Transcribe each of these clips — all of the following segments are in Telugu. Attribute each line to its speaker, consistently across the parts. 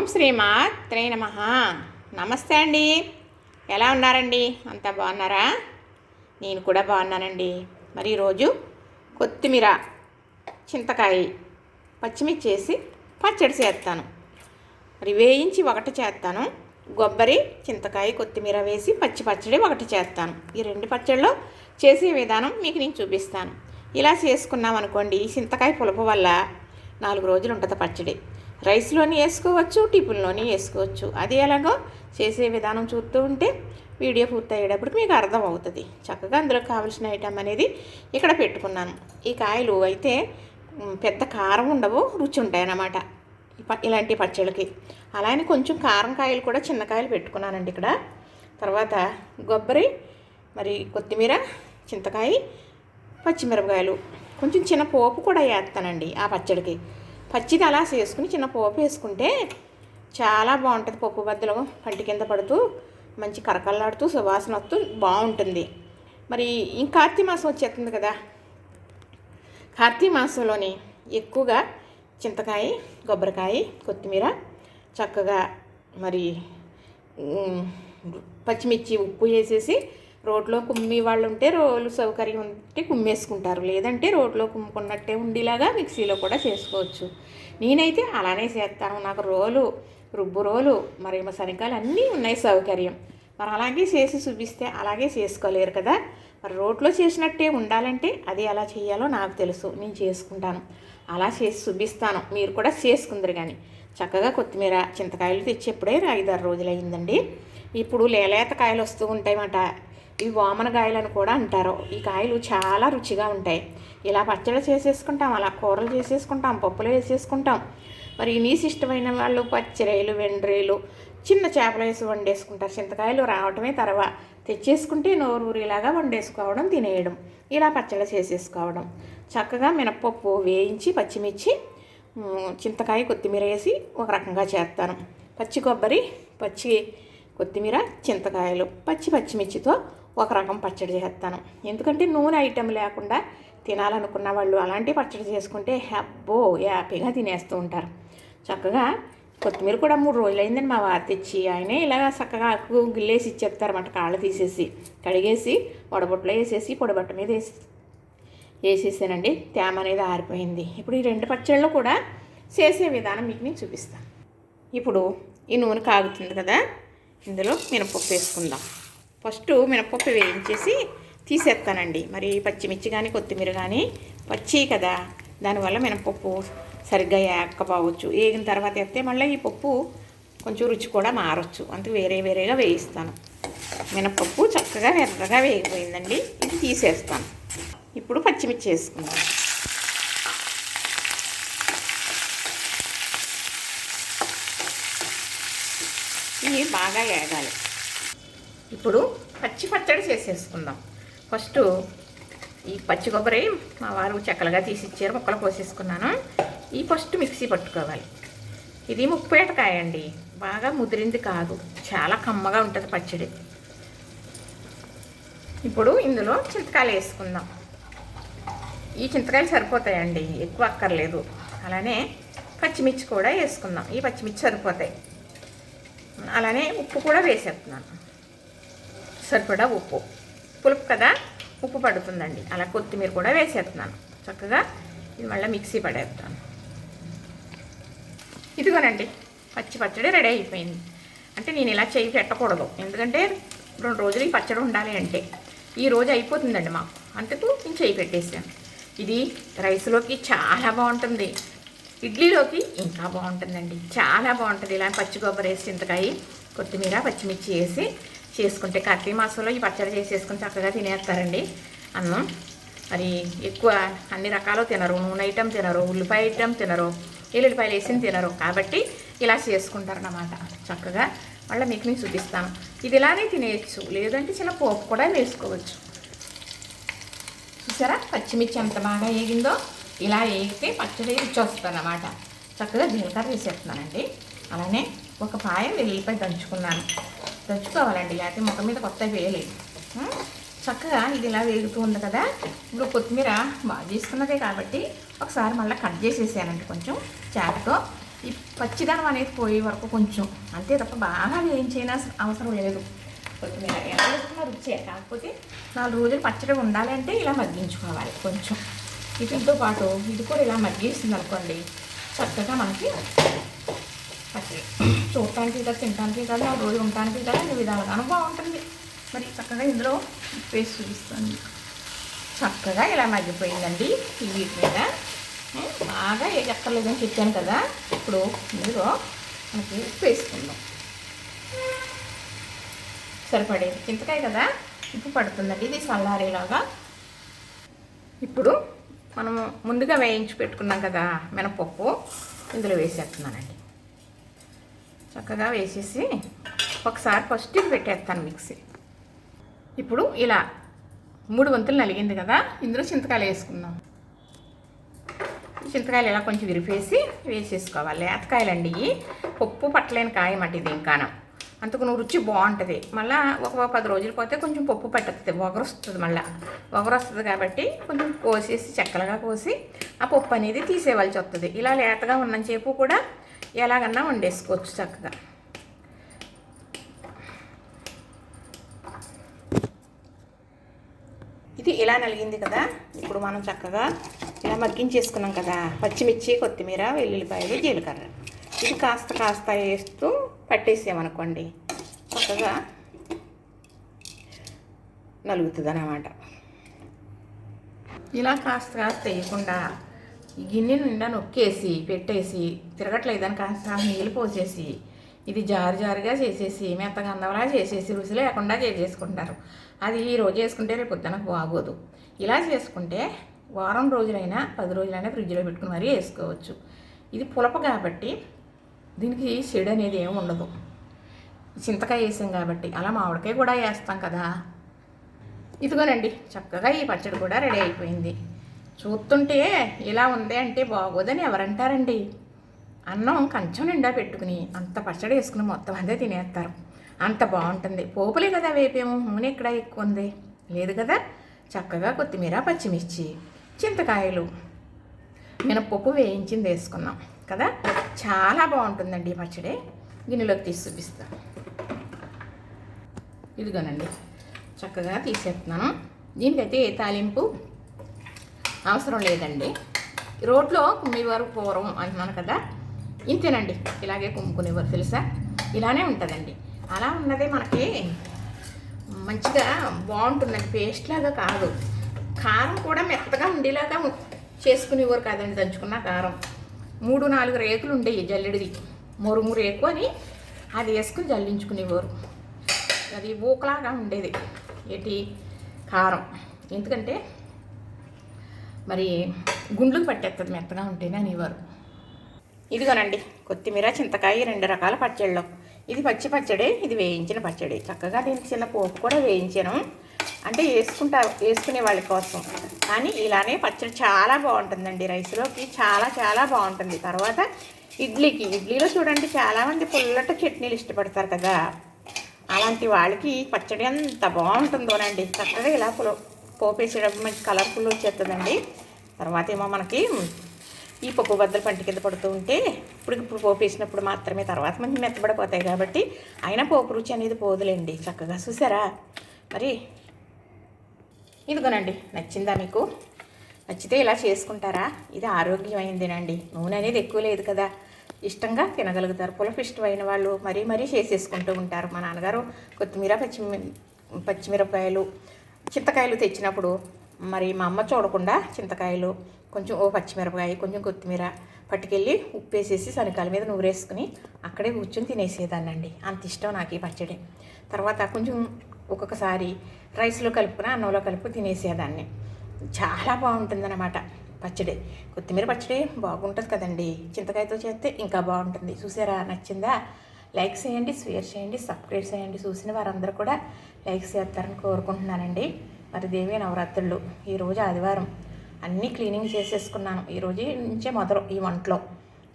Speaker 1: ఓం శ్రీమాత్రే నమ. నమస్తే అండి. ఎలా ఉన్నారండి? అంతా బాగున్నారా? నేను కూడా బాగున్నానండి. మరి ఈరోజు కొత్తిమీర చింతకాయ పచ్చిమిర్చి వేసి పచ్చడి చేస్తాను. మరి వేయించి ఒకటి చేస్తాను. కొబ్బరి చింతకాయ కొత్తిమీర వేసి పచ్చి పచ్చడి ఒకటి చేస్తాను. ఈ రెండు పచ్చడిలో చేసే విధానం మీకు నేను చూపిస్తాను. ఇలా చేసుకున్నాం అనుకోండి ఈ చింతకాయ పులుపు వల్ల నాలుగు రోజులు ఉంటుంది పచ్చడి. రైస్లోని వేసుకోవచ్చు టిఫిన్లోని వేసుకోవచ్చు. అది ఎలాగో చేసే విధానం చూస్తూ ఉంటే వీడియో పూర్తి మీకు అర్థం అవుతుంది చక్కగా అందులో కావాల్సిన ఐటమ్ అనేది ఇక్కడ పెట్టుకున్నాను. ఈ కాయలు అయితే పెద్ద కారం ఉండవు రుచి ఉంటాయి అన్నమాట ఇలాంటి పచ్చళ్ళకి. అలానే కొంచెం కారం కాయలు కూడా చిన్న కాయలు పెట్టుకున్నానండి ఇక్కడ. తర్వాత కొబ్బరి మరి కొత్తిమీర చింతకాయ పచ్చిమిరపకాయలు. కొంచెం చిన్న పోపు కూడా వేస్తానండి ఆ పచ్చడికి పచ్చిది అలా చేసుకుని చిన్న పోపు వేసుకుంటే చాలా బాగుంటుంది పప్పు బద్దలు పంటి కింద పడుతూ మంచి కరకల్లాడుతూ సువాసన వస్తూ బాగుంటుంది. మరి ఇంకా కార్తీక మాసం వచ్చేస్తుంది కదా. కార్తీక మాసంలోని ఎక్కువగా చింతకాయ కొబ్బరికాయ కొత్తిమీర చక్కగా మరి పచ్చిమిర్చి ఉప్పు వేసేసి రోడ్లో కుమ్మి వాళ్ళు ఉంటే రోలు సౌకర్యం ఉంటే కుమ్మేసుకుంటారు. లేదంటే రోడ్లో కుమ్ముకున్నట్టే ఉండేలాగా మిక్సీలో కూడా చేసుకోవచ్చు. నేనైతే అలానే చేస్తాను. నాకు రోలు రుబ్బు రోలు మరి శనకాలు అన్నీ ఉన్నాయి సౌకర్యం. మరి అలాగే చేసి చూపిస్తే అలాగే చేసుకోలేరు కదా. మరి రోడ్లో చేసినట్టే ఉండాలంటే అది ఎలా చేయాలో నాకు తెలుసు. నేను చేసుకుంటాను. అలా చేసి చూపిస్తాను. మీరు కూడా చేసుకుందరు కానీ చక్కగా కొత్తిమీర చింతకాయలు తెచ్చి ఎప్పుడే ఐదారు రోజులు అయిందండి ఇప్పుడు లేలేత కాయలు వస్తూ ఉంటాయన్నమాట. ఇవి వామనగాయలను అని కూడా అంటారు. ఈ కాయలు చాలా రుచిగా ఉంటాయి. ఇలా పచ్చడి చేసేసుకుంటాం అలా కూరలు చేసేసుకుంటాం పప్పులు వేసేసుకుంటాం. మరి నీసు ఇష్టమైన వాళ్ళు పచ్చిరేలు వెండ్రేలు చిన్న చేపలు వేసి వండేసుకుంటారు. చింతకాయలు రావటమే తర్వా. తెచ్చేసుకుంటే నోరూరిలాగా వండేసుకోవడం తినేయడం. ఇలా పచ్చడి చేసేసుకోవడం. చక్కగా మినప్పప్పు వేయించి పచ్చిమిర్చి చింతకాయ కొత్తిమీర వేసి ఒక రకంగా చేస్తాను. పచ్చి కొబ్బరి పచ్చి కొత్తిమీర చింతకాయలు పచ్చి పచ్చిమిర్చితో ఒక రకం పచ్చడి చేస్తాను. ఎందుకంటే నూనె ఐటెం లేకుండా తినాలనుకున్న వాళ్ళు అలాంటి పచ్చడి చేసుకుంటే హ్యాబ్బో హ్యాపీగా తినేస్తూ ఉంటారు. చక్కగా కొత్తిమీర కూడా మూడు రోజులైందని మా వారు తెచ్చి ఆయనే ఇలాగ చక్కగా ఆకు గిల్లేసి ఇచ్చేస్తారన్నమాట. కాళ్ళు తీసేసి కడిగేసి వడబొట్లో వేసేసి పొడిబట్ట మీద వేసి వేసేసానండి. తేమ అనేది ఆరిపోయింది. ఇప్పుడు ఈ రెండు పచ్చళ్ళు కూడా చేసే విధానం మీకు నేను చూపిస్తాను. ఇప్పుడు ఈ నూనె కాగుతుంది కదా ఇందులో మినపప్పు వేసుకుందాం. ఫస్ట్ మినపప్పు వేయించేసి తీసేస్తానండి. మరి పచ్చిమిర్చి కానీ కొత్తిమీర కానీ పచ్చి కదా. దానివల్ల మినపప్పు సరిగ్గా ఏక్కపోవచ్చు వేగిన తర్వాత వేస్తే మళ్ళీ ఈ పప్పు కొంచెం రుచి కూడా మారచ్చు. అందుకు వేరే వేరేగా వేయిస్తాను. మినపప్పు చక్కగా ఎర్రగా వేగిపోయిందండి. ఇది తీసేస్తాను. ఇప్పుడు పచ్చిమిర్చి వేసుకుందాం. ఇవి బాగా వేగాలి. ఇప్పుడు పచ్చి పచ్చడి చేసేసుకుందాం. ఫస్ట్ ఈ పచ్చి కొబ్బరి మా వారు చెక్కలుగా తీసి ఇచ్చారు ముక్కలు కోసేసుకున్నాను. ఈ ఫస్ట్ మిక్సీ పట్టుకోవాలి. ఇది ముప్పేటకాయ అండి. బాగా ముదిరింది కాదు. చాలా కమ్మగా ఉంటుంది పచ్చడి. ఇప్పుడు ఇందులో చింతకాయలు వేసుకుందాం. ఈ చింతకాయలు సరిపోతాయండి. ఎక్కువ అక్కర్లేదు. అలానే పచ్చిమిర్చి కూడా వేసుకుందాం. ఈ పచ్చిమిర్చి సరిపోతాయి. అలానే ఉప్పు కూడా వేసేస్తున్నాను. సరిపడా ఉప్పు. పులుపు కదా? ఉప్పు పడుతుందండి. అలా కొత్తిమీర కూడా వేసేస్తున్నాను. చక్కగా ఇది మళ్ళీ మిక్సీ పడేస్తాను. ఇదిగోనండి పచ్చి పచ్చడి రెడీ అయిపోయింది. అంటే నేను ఇలా చేయి పెట్టకూడదు. ఎందుకంటే రెండు రోజులు ఈ పచ్చడి ఉండాలి అంటే. ఈ రోజు అయిపోతుందండి మాకు. అందుకు నేను చేయి పెట్టేసాను ఇది రైస్లోకి చాలా బాగుంటుంది. ఇడ్లీలోకి ఇంకా బాగుంటుందండి. చాలా బాగుంటుంది. ఇలా పచ్చి కొబ్బరి వేసి చింతకాయ కొత్తిమీర పచ్చిమిర్చి వేసి చేసుకుంటే కార్తీక మాసంలో ఈ పచ్చడి చేసేసుకుని చక్కగా తినేస్తారండి. అన్నం. మరి ఎక్కువ అన్ని రకాలు తినరు. నూనె ఐటెం తినరు ఉల్లిపాయ ఐటెం తినరు ఎల్లుల్లిపాయలు వేసి తినరు. కాబట్టి ఇలా చేసుకుంటారన్నమాట. చక్కగా మళ్ళీ మీకు నేను చూపిస్తాను. ఇది ఇలానే తినేయచ్చు. లేదంటే చిన్న పోపు కూడా వేసుకోవచ్చు. చూసారా? పచ్చిమిర్చి ఎంత బాగా వేగిందో? ఇలా వేగితే పచ్చడి రుచి వస్తుంది అనమాట చక్కగా జీలకర్ర వేసేస్తున్నానండి. అలానే ఒక పాయ వెల్లిపాయ దంచుకున్నాను. దంచుకోవాలండి లేకపోతే ముఖం మీద కొత్త వేయలేదు. చక్కగా ఇది ఇలా వేగుతూ ఉంది కదా. ఇప్పుడు కొత్తిమీర బాగా తీసుకున్నదే కాబట్టి ఒకసారి మళ్ళీ కట్ చేసేసానండి కొంచెం చేపతో. ఈ పచ్చిదనం అనేది పోయే వరకు కొంచెం అంతే తప్ప బాగా వేయించైనా అవసరం లేదు. కొత్తిమీర ఎలా రుచి కాకపోతే నాలుగు రోజులు పచ్చడి ఉండాలంటే ఇలా మగ్గించుకోవాలి కొంచెం. వీటితో పాటు ఇది కూడా ఇలా మగ్గిస్తుంది అనుకోండి చక్కగా మనకి పచ్చడి. చూడటానికి కదా తినడానికి కదా నాలుగు రోజులు ఉండటానికి కదా అన్ని విధాలుగాను బాగుంటుంది. మరి చక్కగా ఇందులో పేస్ట్ చూపిస్తాను. చక్కగా ఇలా మగ్గిపోయిందండి ఈ వీటి మీద. బాగా ఏ చెప్పాను కదా ఇప్పుడు ఇందులో మనకి వేసుకుందాం సరిపడేది. చింతకాయ కదా ఉప్పు పడుతుందండి ఇది చల్లారేలాగా ఇప్పుడు మనము ముందుగా వేయించి పెట్టుకున్నాం కదా మినపప్పు ఇందులో వేసేస్తున్నానండి. చక్కగా వేసేసి ఒకసారి ఫస్ట్ ఇది పెట్టేస్తాను మిక్సీ. ఇప్పుడు ఇలా మూడు వంతులు నలిగింది కదా ఇందులో చింతకాయలు వేసుకుందాం. చింతకాయలు ఇలా కొంచెం విరిపేసి వేసేసుకోవాలి. లేతకాయలండి అండి పప్పు పట్టలేని కాయ మట్టి ఇది ఇంకానం. అంతకు నువ్వు రుచి బాగుంటుంది. మళ్ళీ ఒక పది రోజులు పోతే కొంచెం పప్పు పట్టుతుంది ఒగరు వస్తుంది మళ్ళీ. ఒగరు వస్తుంది కాబట్టి కొంచెం కోసేసి చెక్కలుగా కోసి ఆ పప్పు అనేది తీసేవాల్సి వస్తుంది. ఇలా లేతగా ఉన్నంతసేపు కూడా ఎలాగన్నా వండేసుకోవచ్చు చక్కగా. ఇది ఇలా నలిగింది కదా ఇప్పుడు మనం చక్కగా ఇలా మగ్గించేసుకున్నాం కదా పచ్చిమిర్చి కొత్తిమీర వెల్లుల్లిపాయలు జీలకర్ర. ఇది కాస్త కాస్త వేస్తూ పట్టేసామనుకోండి చక్కగా నలుగుతుంది అన్నమాట ఇలా కాస్త కాస్త వేయకుండా ఈ గిన్నె నిండా నొక్కేసి పెట్టేసి తిరగట్లేదని కాస్త నీళ్ళు పోసేసి ఇది జారు జారుగా చేసేసి మెత్తగా అందవలా చేసేసి రుచి లేకుండా చేసేసుకుంటారు. అది ఈ రోజు చేసుకుంటే రేపు పొద్దున బాగోదు. ఇలా చేసుకుంటే వారం రోజులైనా పది రోజులైనా ఫ్రిడ్జ్లో పెట్టుకుని మరీ వేసుకోవచ్చు. ఇది పులప కాబట్టి దీనికి చెడు అనేది ఏమి ఉండదు. చింతకాయ వేసాం కాబట్టి అలా మామిడికాయ కూడా వేస్తాం కదా. ఇదిగోనండి చక్కగా ఈ పచ్చడి కూడా రెడీ అయిపోయింది. చూస్తుంటే ఇలా ఉంది అంటే బాగోదని ఎవరంటారండి? అన్నం కంచం నిండా పెట్టుకుని అంత పచ్చడి వేసుకుని మొత్తం అందే తినేస్తారు. అంత బాగుంటుంది. పోపులే కదా వేపేమో నూనె ఇక్కడ ఎక్కువ ఉంది? లేదు కదా? చక్కగా కొత్తిమీర పచ్చిమిర్చి చింతకాయలు. మినపప్పు వేయించింది వేసుకున్నాం కదా? చాలా బాగుంటుందండి పచ్చడి. గిన్నెలోకి తీసి చూపిస్తాను ఇదిగోనండి చక్కగా తీసేస్తున్నాను. దీనికైతే ఏ తాలింపు అవసరం లేదండి. రోడ్లో కుమ్మేవారు పూర్వం అంటున్నాను కదా ఇంతేనండి. ఇలాగే కుమ్ముకునేవారు తెలుసా? ఇలానే ఉంటుందండి. అలా ఉన్నదే మనకి మంచిగా బాగుంటుందండి. పేస్ట్ లాగా కాదు. కారం కూడా మెత్తగా ఉండేలాగా చేసుకునేవారు కాదండి దంచుకున్న కారం. మూడు నాలుగు రేకులు ఉండేవి జల్లెడిది. మురుము రేకు అని అది వేసుకుని జల్లించుకునేవారు. అది ఊకలాగా ఉండేది. ఏంటి? కారం. ఎందుకంటే మరి గుండ్లకు పట్టేస్తుంది మెత్తగా ఉంటేనే అనేవారు. ఇదిగోనండి కొత్తిమీర చింతకాయ రెండు రకాల పచ్చళ్ళు. ఇది పచ్చి పచ్చడి ఇది వేయించిన పచ్చడి. చక్కగా దీనికి చిన్న పోపు కూడా వేయించాను. అంటే వేసుకుంటారు వేసుకునే వాళ్ళ కోసం. కానీ ఇలానే పచ్చడి చాలా బాగుంటుందండి రైస్లోకి. చాలా చాలా బాగుంటుంది. తర్వాత ఇడ్లీకి ఇడ్లీలో చూడండి చాలామంది పుల్లట చట్నీలు ఇష్టపడతారు కదా. అలాంటి వాళ్ళకి పచ్చడి ఎంత బాగుంటుందోనండి. చక్కగా ఇలా పులో పోపేసేటప్పుడు మంచి కలర్ఫుల్ వచ్చేస్తుందండి. తర్వాత ఏమో మనకి ఈ పప్పు బద్దలు పంటి కింద పడుతూ ఉంటే ఇప్పుడు ఇప్పుడు పోపు వేసినప్పుడు మాత్రమే తర్వాత మంచి మెత్తబడిపోతాయి కాబట్టి అయినా పోపు రుచి అనేది పోదులేండి. చక్కగా చూసారా? మరి ఇదిగోనండి నచ్చిందా మీకు? నచ్చితే ఇలా చేసుకుంటారా? ఇది ఆరోగ్యమైందేనండి. నూనె అనేది ఎక్కువ లేదు కదా. ఇష్టంగా తినగలుగుతారు. పులపు ఇష్టమైన వాళ్ళు మరీ మరీ చేసేసుకుంటూ ఉంటారు. మా నాన్నగారు కొత్తిమీర పచ్చిమి పచ్చిమిరపకాయలు చింతకాయలు తెచ్చినప్పుడు మరి మా అమ్మ చూడకుండా చింతకాయలు కొంచెం ఓ పచ్చిమిరపకాయ కొంచెం కొత్తిమీర పట్టుకెళ్ళి ఉప్పు వేసేసి శనకాల మీద నూరేసుకుని అక్కడే కూర్చొని తినేసేదాన్నండి. అంత ఇష్టం నాకు ఈ పచ్చడి. తర్వాత కొంచెం ఒక్కొక్కసారి రైస్లో కలుపుకుని అన్నంలో కలుపు తినేసేదాన్ని. చాలా బాగుంటుందన్నమాట. పచ్చడి. కొత్తిమీర పచ్చడి బాగుంటుంది కదండి. చింతకాయతో చేస్తే ఇంకా బాగుంటుంది. చూసారా? నచ్చిందా? లైక్ చేయండి షేర్ చేయండి సబ్స్క్రైబ్ చేయండి. చూసిన వారందరూ కూడా లైక్ చేస్తారని కోరుకుంటున్నానండి. మరి దేవి నవరాత్రులు. ఈరోజు ఆదివారం. అన్నీ క్లీనింగ్ చేసేసుకున్నాను. ఈరోజు నుంచే మొదలు ఈ వంటలో.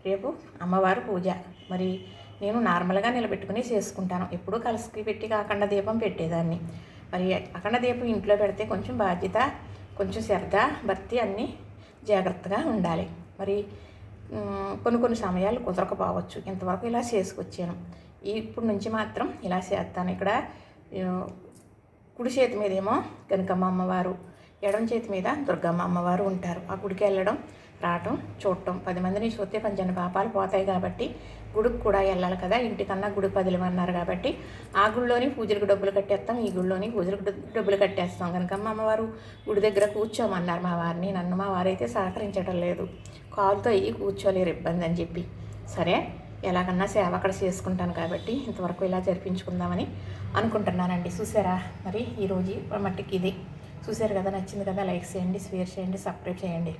Speaker 1: రేపు అమ్మవారు పూజ. మరి నేను నార్మల్గా నిలబెట్టుకుని చేసుకుంటాను. ఎప్పుడూ కలిసి పెట్టి అఖండ దీపం పెట్టేదాన్ని. మరి అఖండ దీపం ఇంట్లో పెడితే కొంచెం బాధ్యత కొంచెం శ్రద్ధ భక్తి అన్నీ జాగ్రత్తగా ఉండాలి. మరి కొన్ని కొన్ని సమయాలు కుదరకపోవచ్చు. ఇంతవరకు ఇలా చేసుకొచ్చాను. ఇప్పుడు నుంచి మాత్రం ఇలా చేస్తాను. ఇక్కడ కుడి చేతి మీదేమో కనకమ్మ అమ్మవారు ఎడమ చేతి మీద దుర్గమ్మ అమ్మవారు ఉంటారు. ఆ గుడికి వెళ్ళడం రావటం చూడటం. పది మందిని చూస్తే పంచని పాపాలు పోతాయి కాబట్టి గుడికి కూడా వెళ్ళాలి కదా. ఇంటికన్నా గుడి పదిలమన్నారు కాబట్టి ఆ గుడిలోని పూజలకు డబ్బులు కట్టేస్తాం ఈ గుడిలోని పూజలకు డబ్బులు కట్టేస్తాం. కనుక మా అమ్మవారు గుడి దగ్గర కూర్చోమన్నారు మా వారిని. నన్ను మా వారైతే సహకరించడం లేదు. కాలుతో అయ్యి కూర్చోలేరు ఇబ్బంది అని చెప్పి. సరే ఎలాగన్నా సేవ అక్కడ చేసుకుంటాను కాబట్టి ఇంతవరకు ఇలా జరిపించుకుందామని అనుకుంటున్నానండి. చూసారా? మరి ఈరోజు మట్టికి ఇది. చూసారు కదా? నచ్చింది కదా? లైక్ చేయండి షేర్ చేయండి సబ్స్క్రైబ్ చేయండి.